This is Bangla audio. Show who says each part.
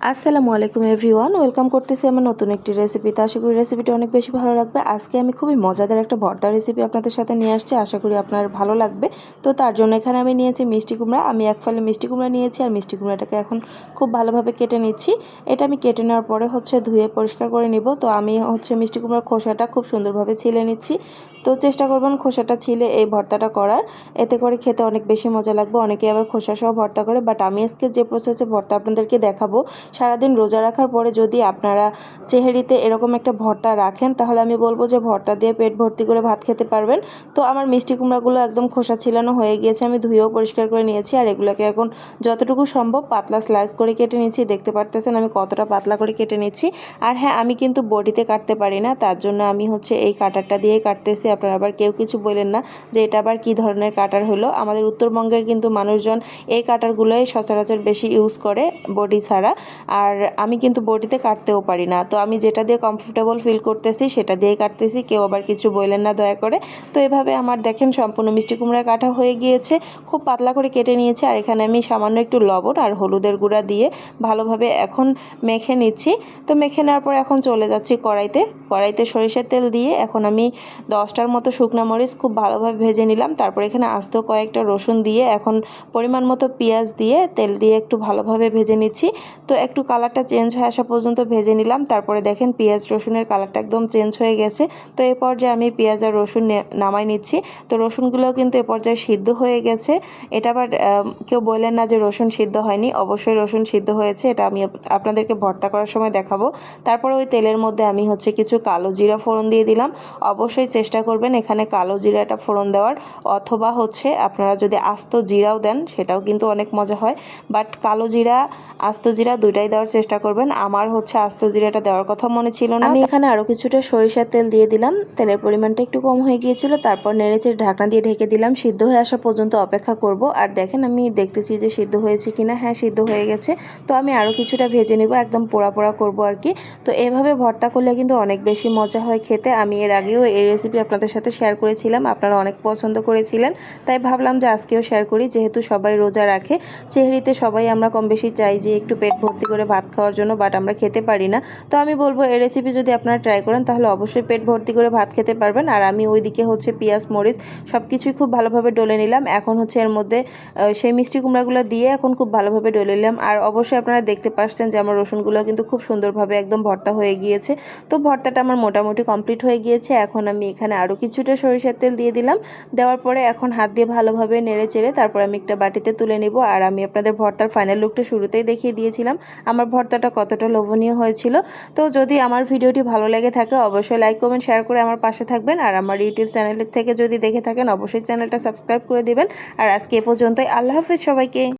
Speaker 1: আসসালামু আলাইকুম এভরিওয়ান ওয়েলকাম করতেছি আমার নতুন একটি রেসিপিতে আশা করি রেসিপিটা অনেক বেশি ভালো লাগবে। আজকে আমি খুবই মজাদার একটা ভর্তা রেসিপি আপনাদের সাথে নিয়ে আসছি। আশা করি আপনার ভালো লাগবে। তো তার জন্য এখানে আমি নিয়েছি মিষ্টি কুমড়া। আমি এক ফালে মিষ্টি কুমড়া নিয়েছি আর মিষ্টি কুমড়াটাকে এখন খুব ভালোভাবে কেটে নিচ্ছি। এটা আমি কেটে নেওয়ার পরে হচ্ছে ধুয়ে পরিষ্কার করে নিব। তো আমি হচ্ছে মিষ্টি কুমড়ার খোসাটা খুব সুন্দরভাবে ছিলে নিচ্ছি। তো চেষ্টা করবেন খোসাটা ছিলে এই ভর্তাটা করার। এতে করে খেতে অনেক বেশি মজা লাগবে। অনেকে আবার খোসা সহ ভর্তা করে। বাট আমি আজকে যে প্রসেসে ভর্তা আপনাদেরকে দেখাবো সারাদিন রোজা রাখার পরে যদি আপনারা চেহারিতে এরকম একটা ভর্তা রাখেন, তাহলে আমি বলব যে ভর্তা দিয়ে পেট ভর্তি করে ভাত খেতে পারবেন। তো আমার মিষ্টি কুমড়াগুলো একদম খোসা ছিলানো হয়ে গিয়েছে, আমি ধুয়েও পরিষ্কার করে নিয়েছি আর এগুলোকে এখন যতটুকু সম্ভব পাতলা স্লাইস করে কেটে নিচ্ছি। দেখতে পারতেছেন আমি কতটা পাতলা করে কেটে নিচ্ছি। আর হ্যাঁ আমি কিন্তু বডিতে কাটতে পারি না, তার জন্য আমি হচ্ছে এই কাটারটা দিয়ে কাটতেছি। আপনারা আবার কেউ কিছু বলেন না যে এটা আবার কী ধরনের কাটার হলো। আমাদের উত্তরবঙ্গের কিন্তু মানুষজন এই কাটারগুলোই সচরাচর বেশি ইউজ করে বডি ছাড়া। আর আমি কিন্তু বডিতে কাটতেও পারি না। তো আমি যেটা দিয়ে কমফোর্টেবল ফিল করতেছি, সেটা দিয়েই কাটতেছি। কেউ আবার কিছু বললেন না দয়া করে। তো এভাবে আমার দেখেন সম্পূর্ণ মিষ্টি কুমড়া কাটা হয়ে গিয়েছে। খুব পাতলা করে কেটে নিয়েছে। আর এখানে আমি সামান্য একটু লবণ আর হলুদের গুঁড়া দিয়ে ভালোভাবে এখন মেখে নিচ্ছি। তো মেখে নেওয়ার পর এখন চলে যাচ্ছি কড়াইতে। কড়াইতে সরিষার তেল দিয়ে এখন আমি দশটার মতো শুকনা মরিচ খুব ভালোভাবে ভেজে নিলাম। তারপর এখানে আস্ত কয়েকটা রসুন দিয়ে এখন পরিমাণ মতো পেঁয়াজ দিয়ে তেল দিয়ে একটু ভালোভাবে ভেজে নিচ্ছি। তো একটু কালারটা চেঞ্জ হয়ে আসা পর্যন্ত ভেজে নিলাম। তারপরে দেখেন পেঁয়াজ রসুনের কালারটা একদম চেঞ্জ হয়ে গেছে। তো এই পর্যায়ে আমি পেঁয়াজ আর রসুন নামাই নিচ্ছি। তো রসুনগুলোও কিন্তু এ পর্যায়ে সিদ্ধ হয়ে গেছে। এটা আবার কেউ বললেন না যে রসুন সিদ্ধ হয়নি। অবশ্যই রসুন সিদ্ধ হয়েছে। এটা আমি আপনাদেরকে ভর্তা করার সময় দেখাবো। তারপরে ওই তেলের মধ্যে আমি হচ্ছে কিছু কালো জিরা ফোড়ন দিয়ে দিলাম। অবশ্যই চেষ্টা করবেন এখানে কালো জিরাটা ফোড়ন দেওয়ার। অথবা হচ্ছে আপনারা যদি আস্ত জিরাও দেন, সেটাও কিন্তু অনেক মজা হয়। বাট কালো জিরা, আস্ত জিরা দুইটাই দেওয়ার চেষ্টা করবেন। আমার হচ্ছে আস্ত জিরাটা দেওয়ার কথা মনে ছিল না। আমি এখানে আরও কিছুটা সরিষার তেল দিয়ে দিলাম। তেলের পরিমাণটা একটু কম হয়ে গিয়েছিল। তারপর নেড়েচে ঢাকনা দিয়ে ঢেকে দিলাম। সিদ্ধ হয়ে আসা পর্যন্ত অপেক্ষা করব। আর দেখেন, আমি দেখতেছি যে সিদ্ধ হয়েছে কিনা। হ্যাঁ সিদ্ধ হয়ে গেছে। তো আমি আরও কিছুটা ভেজে নেব, একদম পোড়া পোড়া করব আর কি। তো এভাবে ভর্তা করলে কিন্তু অনেক বেশি মজা হয় খেতে। আমি এর আগেও এই রেসিপি আপনাদের সাথে শেয়ার করেছিলাম। আপনারা অনেক পছন্দ করেছিলেন। তাই ভাবলাম যে আজকেও শেয়ার করি। যেহেতু সবাই রোজা রাখে, চেহারিতে সবাই আমরা কম বেশি চাই যে একটু পেট ভর্তি করে ভাত খাওয়ার জন্য বাট আমরা খেতে পারি না। তো আমি বলব, এই রেসিপি যদি আপনারা ট্রাই করেন, তাহলে অবশ্যই পেট ভর্তি করে ভাত খেতে পারবেন। আর আমি ওইদিকে হচ্ছে পেঁয়াজ, মরিচ সব কিছুই খুব ভালোভাবে ডলে নিলাম। এখন হচ্ছে এর মধ্যে সেই মিষ্টি কুমড়াগুলো দিয়ে এখন খুব ভালোভাবে ডলে নিলাম। আর অবশ্যই আপনারা দেখতে পাচ্ছেন যে আমার রসুনগুলো কিন্তু খুব সুন্দরভাবে একদম ভর্তা হয়ে গিয়েছে। তো ভর্তাটা আমার মোটামুটি কমপ্লিট হয়ে গিয়েছে। এখন আমি এখানে আরও কিছুটা সরিষার তেল দিয়ে দিলাম। দেওয়ার পরে এখন হাত দিয়ে ভালোভাবে নেড়ে চেড়ে তারপর আমি একটা বাটিতে তুলে নেব। আর আমি আপনাদের ভর্তার ফাইনাল লুকটা শুরুতেই দেখিয়ে দিয়েছিলাম। আমার ভর্তাটা কতটা লোভনীয় হয়েছিল। তো যদি আমার ভিডিওটি ভালো লেগে থাকে, অবশ্যই লাইক কমেন্ট শেয়ার করে আমার পাশে থাকবেন। আর আমার ইউটিউব চ্যানেলের থেকে যদি দেখে থাকেন, অবশ্যই চ্যানেলটা সাবস্ক্রাইব করে দেবেন। আর আজকে এ পর্যন্তই। আল্লাহ হাফিজ সবাইকে।